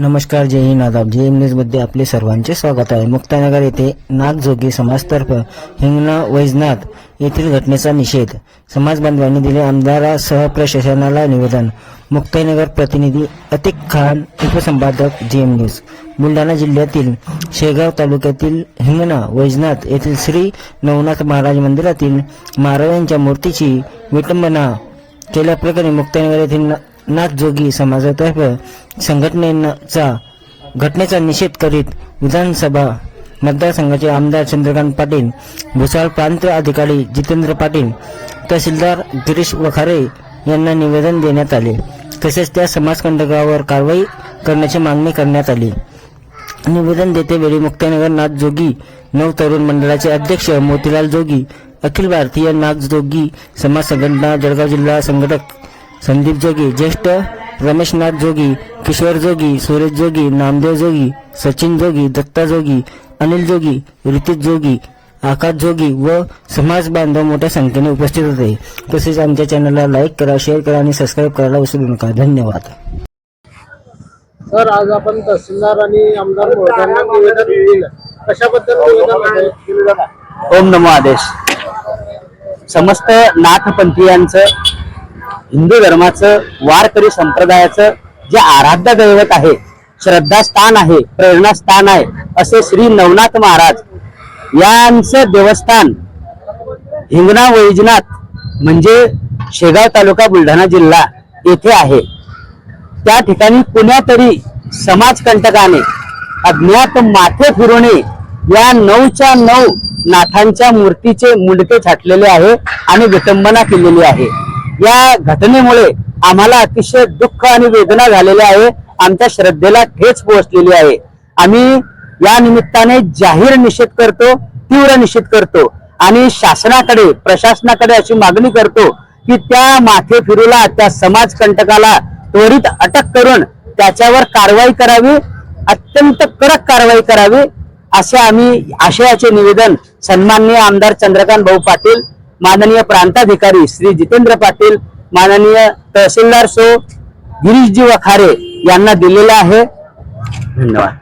नमस्कार जय हिंद. आदाब. एम न्यूजमध्ये आपले सर्वांचे स्वागत आहे. मुक्तानगर येथे नागजोगी समाजतर्फ हिंगणा वैजनाथ येथील घटनेचा निषेध. समाज बांधवांनी दिले आमदारासह प्रशासनाला निवेदन. मुक्ताईनगर प्रतिनिधी अतिक खान उपसंपादक जे एम न्यूज. बुलढाणा जिल्ह्यातील शेगाव तालुक्यातील हिंगणा वैजनाथ येथील श्री नवनाथ महाराज मंदिरातील महाराजांच्या मूर्तीची विटंबना केल्याप्रकरणी मुक्ताईनगर येथील नाथजोगी समाजातर्फे संघटनेचा घटनेचा निषेध करीत विधानसभा मतदारसंघाचे आमदार चंद्रकांत पाटील भुसाळ प्रांत अधिकारी जितेंद्र पाटील तहसीलदार गिरीश वखारे यांना निवेदन देण्यात आले. तसेच त्या समाजकंटकावर कारवाई करण्याची मागणी करण्यात आली. निवेदन देते वेळी मुक्तानगर नाथ जोगी नव तरुण मंडळाचे अध्यक्ष मोतीलाल जोगी अखिल भारतीय नाथ जोगी समाज संघटना जळगाव जिल्हा संघटक संदीप जोगी ज्येष्ठ रमेशनाथ जोगी किशोर जोगी सुरेश जोगी नामदेव जोगी सचिन जोगी दत्ता जोगी अनिल जोगी ऋतिक जोगी आकाश जोगी व समाज बांधव मोठ्या संख्येने उपस्थित होते. तसेच आमच्या चॅनलला लाईक करा शेअर करा आणि सबस्क्राईब करायला विसरू नका. धन्यवाद. सर आज आपण तहसीलदार आणि आमदार महोदयांना निवेदन दिलं. कशाबद्दल निवेदन ओम नमो आदेश. समस्त नाथपंथीयांचं हिंदू धर्माचं वारकरी संप्रदायाचं जे आराध्य दैवत आहे श्रद्धास्थान आहे प्रेरणास्थान आहे असे श्री नवनाथ महाराज यांचं देवस्थान हिंगणा वैजनाथ म्हणजे शेगाव तालुका बुलढाणा जिल्हा येथे आहे. त्या ठिकाणी कुण्यातरी समाजकंटकाने अज्ञात माथे फिरवणे या नऊच्या नऊ नाथांच्या मूर्तीचे मुंडके छाटलेले आहे आणि विटंबना केलेली आहे. या घटनेमुळे आम्हाला अतिशय दुःख आणि वेदना झालेल्या आहे. आमच्या श्रद्धेला ठेच पोहोचलेली आहे. आम्ही या निमित्ताने जाहीर निषेध करतो तीव्र निषेध करतो आणि शासनाकडे प्रशासनाकडे अशी मागणी करतो की त्या माथे फिरूला त्या समाजकंटकाला त्वरित अटक करून त्याच्यावर कारवाई करावी अत्यंत कडक कारवाई करावी असे आम्ही आशयाचे निवेदन सन्माननीय आमदार चंद्रकांत भाऊ पाटील माननीय प्रांताधिकारी श्री जितेंद्र पाटील माननीय तहसीलदार सो गिरीशजी वखारे यांना दिलेलं आहे. धन्यवाद.